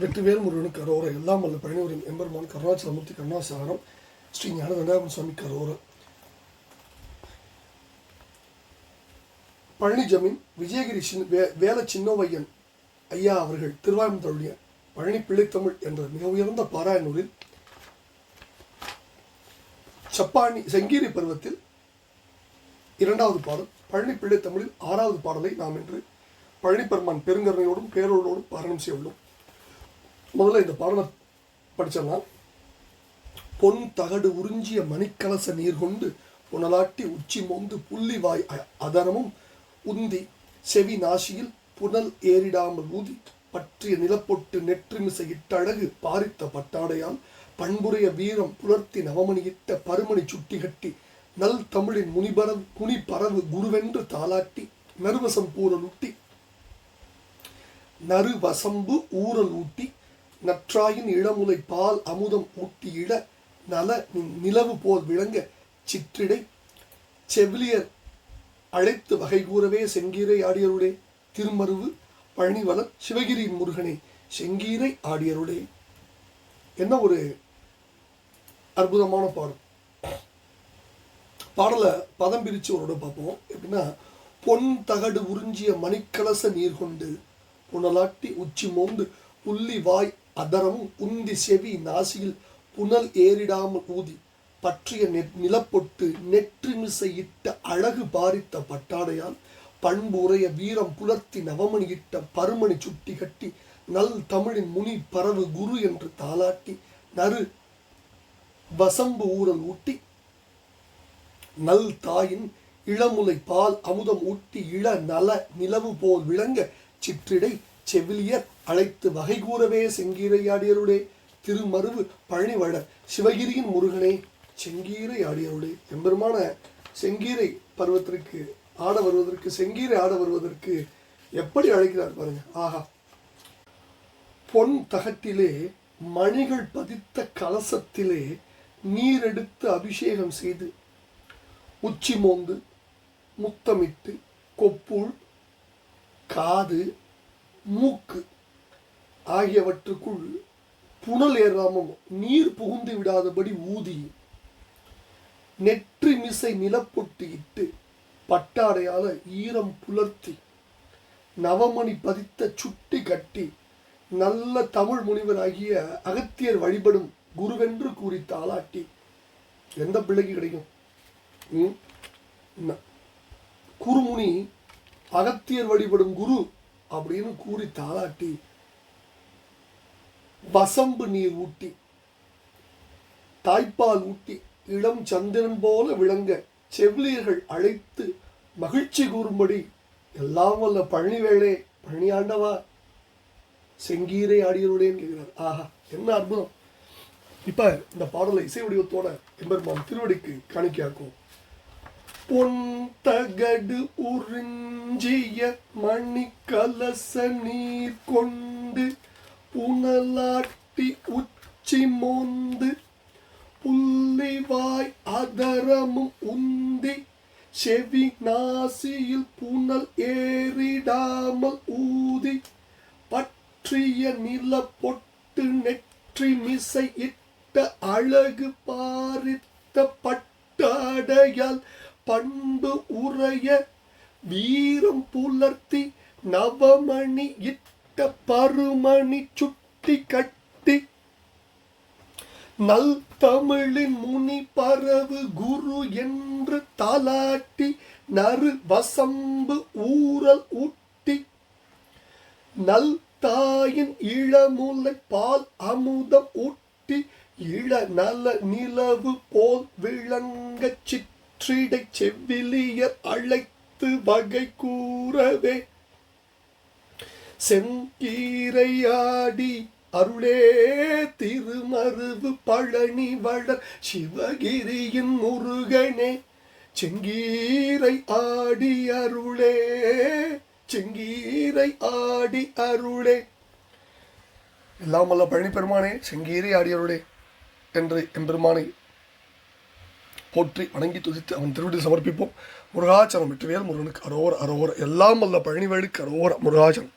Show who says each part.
Speaker 1: வெற்றிவேல் முருகனுக்கு கரோர. எல்லாம் வல்ல பழனிவரின் எம்பெருமான் கருணாச்சலமூர்த்தி கருணாசாகரம் ஸ்ரீ ஞான வெங்கடாபுரம் சுவாமி கரோர. பழனி ஜமீன் விஜயகிரி சின் வே வேல சின்னோவையன் ஐயா அவர்கள் திருவாரூர் பழனி பிள்ளைத்தமிழ் என்ற மிக உயர்ந்த பாராயணூரில் சப்பானி செங்கீரி பருவத்தில் இரண்டாவது பாடல் பழனி பிள்ளை தமிழில் ஆறாவது பாடலை நாம் இன்று பழனி பெருமான் பெருங்கருணையோடும் பேரோடோடும் பாரணம் செய்ய உள்ளோம் முதல்ல இந்த பாடலை படித்தோம்னா பொன் தகடு உறிஞ்சிய மணிக்கலச நீர் கொண்டு புனலாட்டி உச்சி மோந்து புள்ளிவாய் அ- அதரமும் உந்தி செவி நாசியில் புனல் ஏறிடாமல் ஊதி பற்றிய நிலப்பொட்டு நெற்றிமிசை இட்டழகு பாரித்த பட்டாடையால் பண்புடைய வீரம் புலர்த்தி நவமணியிட்ட பருமணி சுட்டி கட்டி நல் தமிழின் முனிபரவு குனிபரவு குருவென்று தாளாட்டி நறுவசம் பூரலுட்டி ஊட்டி நறுவசம்பு ஊரல் ஊட்டி நற்றாயின் இளமுலை பால் அமுதம் ஊட்டி இட நல நிலவு போல் விளங்க சிற்றிடை. செவிலியர் அழைத்து வகை கூறவே செங்கீரை ஆடியருளே. திருமருவு பழனிவளர் சிவகிரி முருகனே செங்கீரை ஆடியருளே. என்ன ஒரு அற்புதமான பாடல். பாடலை பதம் பிரித்து ஒரு பார்ப்போம். எப்படின்னா பொன் தகடு உறிஞ்சிய மணிக்கலச நீர் கொண்டு புனலாட்டி உச்சி மோந்து புள்ளி வாய் அதரம் உந்தி செவி நாசியில் புனல் ஏறிடாமல் ஊதி பற்றிய நிலப்பொட்டு நெற்றிமிசை அழகு பாரித்த பட்டாடையால் பண்புரைய வீரம் புலர்த்தி நவமணியிட்ட பருமணி சுட்டி கட்டி நல் தமிழின் முனி பரவு குரு என்று தாளாட்டி நறு வசம்பு ஊரல் ஊட்டி நல் தாயின் இளமுலை பால் அமுதம் ஊட்டி இள நல நிலவு போல் விளங்க சிற்றிடை செவிலியர் அழைத்து வகை கூறவே செங்கீரை திருமருவு பழனிவழர் சிவகிரியின் முருகனே செங்கீரை ஆடியருடைய எம்பெருமான செங்கீரை பருவத்திற்கு ஆட வருவதற்கு செங்கீரை ஆட வருவதற்கு எப்படி அழைக்கிறார் பாருங்க. ஆஹா. பொன் தகட்டிலே மணிகள் பதித்த கலசத்திலே நீர் எடுத்து அபிஷேகம் செய்து உச்சி மோந்து முத்தமிட்டு கொப்புள் காது மூக்கு ஆகியவற்றுக்குள் புனல் ஏறாமல் நீர் புகுந்து விடாதபடி ஊதி நெற்றி மிசை நிலப்பொட்டு இட்டு பட்டாடையால ஈரம் புலர்த்தி நவமணி பதித்த சுட்டி கட்டி நல்ல தமிழ் முனிவராகிய அகத்தியர் வழிபடும் குருவென்று கூறி தாளாட்டி. எந்த பிள்ளைக்கு கிடைக்கும்? குருமுனி அகத்தியர் வழிபடும் குரு அப்படின்னு கூறி தாளாட்டி. வசம்பு நீர் ஊட்டி. தாய்ப்பால் ஊட்டி. இளம் சந்திரன் போல விளங்க செவிலியர்கள் அழைத்து மகிழ்ச்சி கூறும்படி எல்லாம் வல்ல பழனி வேளே பழனி ஆண்டவா செங்கீரை ஆடியருடேன்னு கேட்கிறார் ஆஹா என்ன அற்புதம். இப்ப இந்த பாடலை இசை வடிவத்தோட எம்பெருமான் திருவடிக்கு காணிக்கையாக்கும் பொன் தகடு உறிஞ்சிய மணி கலச நீர் கொண்டு புனலாட்டி உச்சி மோந்து புள்ளிவாய் அதரமும் உந்தி செவி நாசியில் புனல் ஏறிடாமல் ஊதி பற்றிய நில பொட்டு நெற்றி மிசை இட்ட அழகு பாரித்த பட்டாடையால் பண்பு உரைய வீரம் புலர்த்தி நவமணி இட்ட பருமணி சுட்டி கட்டி. நல் தமிழின் முனி பரவு குரு என்று தாலாட்டி நறு வசம்பு ஊரல் ஊட்டி. நல் தாயின் இளமுலை பால் அமுதம் ஊட்டி இள நல நிலவு போல் விளங்க சிற்றிடை செவ்விலியர் அழைத்து வகை கூறவே. செங்கீரையாடி அருளே திருமருவு பழனி வளர் சிவகிரியின் முருகனே. செங்கீரை ஆடி அருளே செங்கீரை ஆடி அருளே. எல்லாம் வல்ல பழனி பெருமானே செங்கீரை ஆடி அருளே என்று எம்பெருமானை போற்றி வணங்கி துதித்து அவன் திருவிடி சமர்ப்பிப்போம். முருகாச்சரம் வெற்றிவேல் முருகனுக்கு அரோர அரோர எல்லாம் வல்ல பழனிவேலுக்கு அரோர முருகாச்சலம்.